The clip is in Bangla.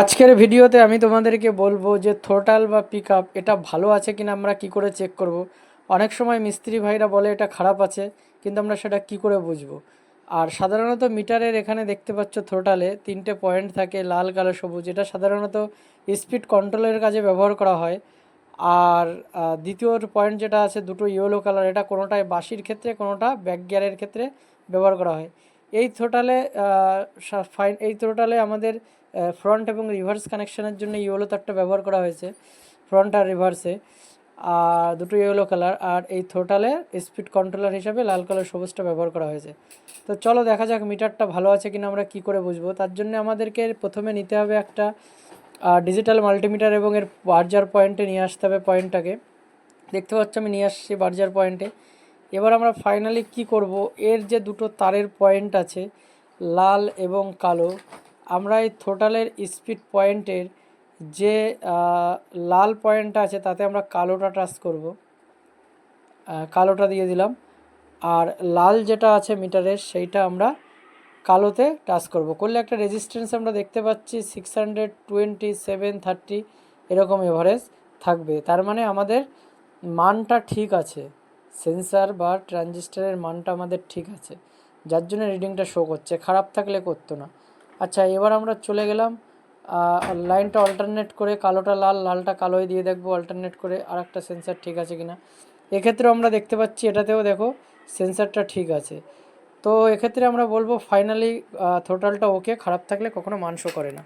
আজকের ভিডিওতে আমি তোমাদেরকে বলব যে থ্রোটাল বা পিক এটা ভালো আছে কিনা আমরা কি করে চেক করব। অনেক সময় মিস্ত্রি ভাইরা বলে এটা খারাপ আছে, কিন্তু আমরা সেটা কি করে বুঝব? আর সাধারণত মিটারের এখানে দেখতে পাচ্ছ থ্রোটালে তিনটে পয়েন্ট থাকে, লাল, কালো, সবুজ। এটা সাধারণত স্পিড কন্ট্রোলের কাজে ব্যবহার করা হয়। আর দ্বিতীয় পয়েন্ট যেটা আছে দুটো ইয়েলো কালার, এটা কোনোটায় বাসির ক্ষেত্রে, কোনোটা ব্যাক গিয়ারের ক্ষেত্রে ব্যবহার করা হয়। এই থ্রোটালে ফাইন এই থ্রোটালে আমাদের ফ্রন্ট এবং রিভার্স কানেকশানের জন্য ইয়েলো তারটা ব্যবহার করা হয়েছে ফ্রন্ট আর রিভার্সে আর দুটো ইয়েলো কালার আর এই থ্রোটালে স্পিড কন্ট্রোলার হিসাবে লাল কালার সবুজটা ব্যবহার করা হয়েছে। তো চলো দেখা যাক মিটারটা ভালো আছে কিনা, আমরা কি করে বুঝব। তার জন্য আমাদেরকে প্রথমে নিতে হবে একটা ডিজিটাল মাল্টিমিটার এবং এর বার্জার পয়েন্টে নিয়ে আসতে হবে পয়েন্টটাকে দেখতে পাচ্ছ আমি নিয়ে আসছি বার্জার পয়েন্টে এবার আমরা ফাইনালি কি করব? এর যে দুটো তারের পয়েন্ট আছে, লাল এবং কালো, আমরা এই থোটালের স্পিড পয়েন্টের যে লাল পয়েন্টটা আছে, তাতে আমরা কালোটা টাচ করব। কালোটা দিয়ে দিলাম। আর লাল যেটা আছে মিটারের সেইটা আমরা কালোতে টাচ করব। করলে একটা রেজিস্ট্যান্স আমরা দেখতে পাচ্ছি six hundred twenty seven thirty এরকম এভারেজ থাকবে। তার মানে আমাদের মানটা ঠিক আছে। সেন্সার বা ট্রানজিস্টারের মানটা আমাদের ঠিক আছে। যার জন্য রিডিংটা শো করছে, খারাপ থাকলে করতো না। আচ্ছা এবার আমরা চলে গেলাম লাইনটা অল্টারনেট করে কালোটা লাল, লালটা কালোয় দিয়ে দেখব অল্টারনেট করে আর একটা সেন্সার ঠিক আছে কিনা। এক্ষেত্রেও আমরা দেখতে পাচ্ছি, এটাতেও দেখো সেন্সারটা ঠিক আছে। তো এক্ষেত্রে আমরা বলব ফাইনালি থ্রোটালটা ওকে খারাপ থাকলে কখনো মান শো করে না।